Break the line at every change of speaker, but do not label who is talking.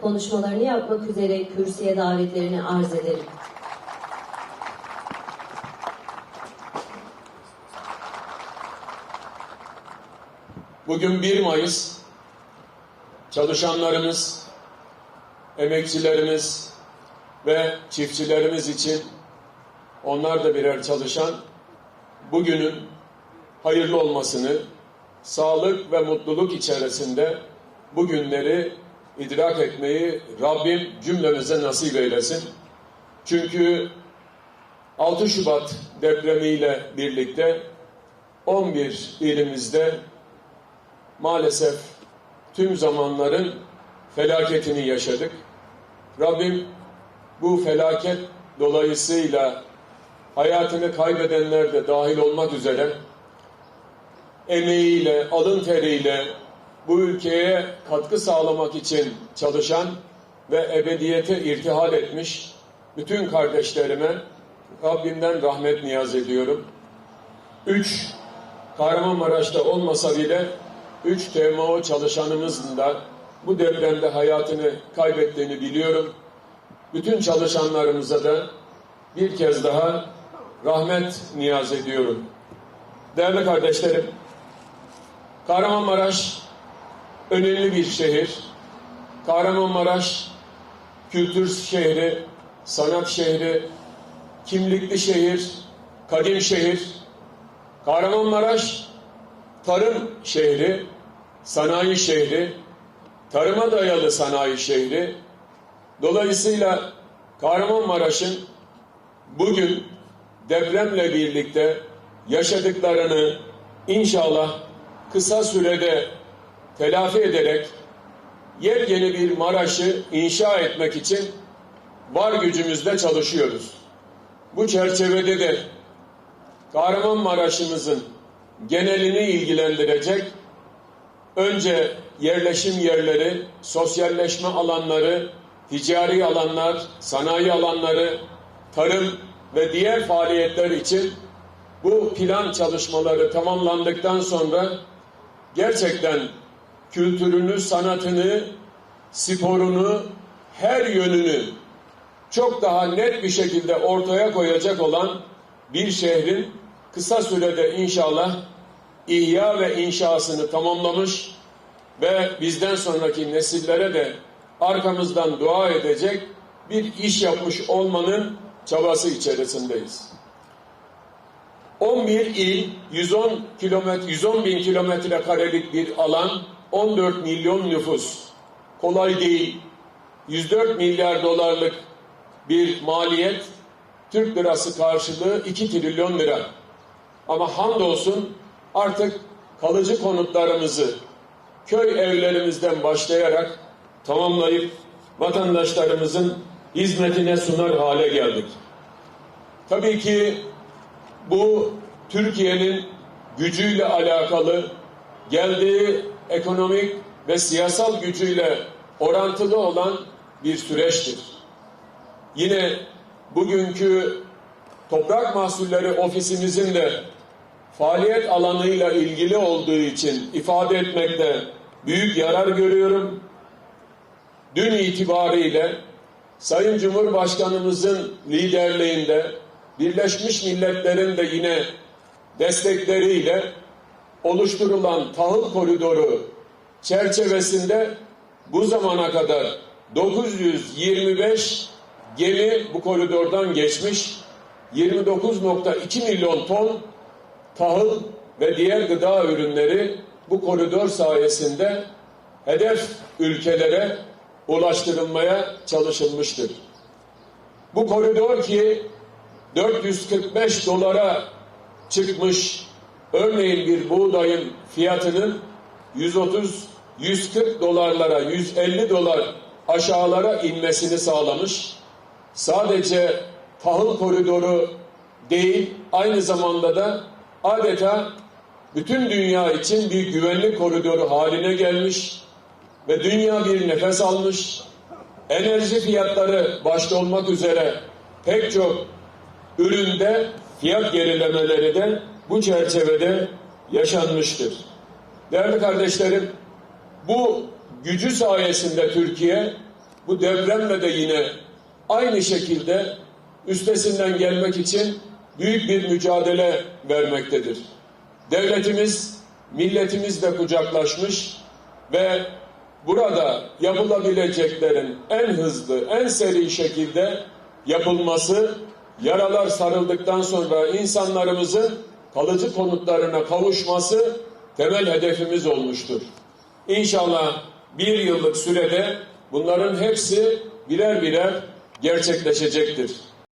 konuşmalarını yapmak üzere kürsüye davetlerini arz ederim.
Bugün 1 Mayıs çalışanlarımız, emekçilerimiz ve çiftçilerimiz için onlar da birer çalışan bugünün hayırlı olmasını, sağlık ve mutluluk içerisinde bu günleri idrak etmeyi Rabbim cümlemize nasip eylesin. Çünkü 6 Şubat depremiyle birlikte 11 ilimizde maalesef tüm zamanların felaketini yaşadık. Rabbim bu felaket dolayısıyla hayatını kaybedenler de dahil olmak üzere emeğiyle, alın teriyle bu ülkeye katkı sağlamak için çalışan ve ebediyete irtihal etmiş bütün kardeşlerime Rabbimden rahmet niyaz ediyorum. Üç, Kahramanmaraş'ta olmasa bile 3 TMO çalışanımızın da bu depremde hayatını kaybettiğini biliyorum. Bütün çalışanlarımıza da bir kez daha rahmet niyaz ediyorum. Değerli kardeşlerim, Kahramanmaraş önemli bir şehir. Kahramanmaraş kültür şehri, sanat şehri, kimlikli şehir, kadim şehir. Kahramanmaraş tarım şehri, sanayi şehri, tarıma dayalı sanayi şehri. Dolayısıyla Kahramanmaraş'ın bugün depremle birlikte yaşadıklarını inşallah kısa sürede telafi ederek yepyeni bir Maraş'ı inşa etmek için var gücümüzle çalışıyoruz. Bu çerçevede de Kahramanmaraş'ımızın genelini ilgilendirecek önce yerleşim yerleri, sosyalleşme alanları, ticari alanlar, sanayi alanları, tarım ve diğer faaliyetler için bu plan çalışmaları tamamlandıktan sonra gerçekten kültürünü, sanatını, sporunu, her yönünü çok daha net bir şekilde ortaya koyacak olan bir şehrin kısa sürede inşallah ihya ve inşasını tamamlamış ve bizden sonraki nesillere de arkamızdan dua edecek bir iş yapmış olmanın çabası içerisindeyiz. 11 il, 110 kilometre, 110 bin kilometre karelik bir alan, 14 milyon nüfus. Kolay değil. 104 milyar dolarlık bir maliyet, Türk lirası karşılığı 2 trilyon lira. Ama hamdolsun artık kalıcı konutlarımızı köy evlerimizden başlayarak tamamlayıp vatandaşlarımızın hizmetine sunar hale geldik. Tabii ki bu Türkiye'nin gücüyle alakalı geldiği ekonomik ve siyasal gücüyle orantılı olan bir süreçtir. Yine bugünkü Toprak Mahsulleri Ofisimizin de faaliyet alanıyla ilgili olduğu için ifade etmekte büyük yarar görüyorum. Dün itibariyle Sayın Cumhurbaşkanımızın liderliğinde Birleşmiş Milletler'in de yine destekleriyle oluşturulan tahıl koridoru çerçevesinde bu zamana kadar 925 gemi bu koridordan geçmiş 29.2 milyon ton tahıl ve diğer gıda ürünleri bu koridor sayesinde hedef ülkelere ulaştırılmaya çalışılmıştır. Bu koridor ki 445 dolara çıkmış örneğin bir buğdayın fiyatının 130 140 dolarlara 150 dolar aşağılara inmesini sağlamış. Sadece tahıl koridoru değil aynı zamanda da adeta bütün dünya için bir güvenlik koridoru haline gelmiş ve dünya bir nefes almış. Enerji fiyatları başta olmak üzere pek çok üründe fiyat gerilemeleri de bu çerçevede yaşanmıştır. Değerli kardeşlerim, bu gücü sayesinde Türkiye bu depremle de yine aynı şekilde üstesinden gelmek için büyük bir mücadele vermektedir. Devletimiz, milletimizle kucaklaşmış ve burada yapılabileceklerin en hızlı, en seri şekilde yapılması, yaralar sarıldıktan sonra insanlarımızın kalıcı konutlarına kavuşması temel hedefimiz olmuştur. İnşallah bir yıllık sürede bunların hepsi birer birer gerçekleşecektir.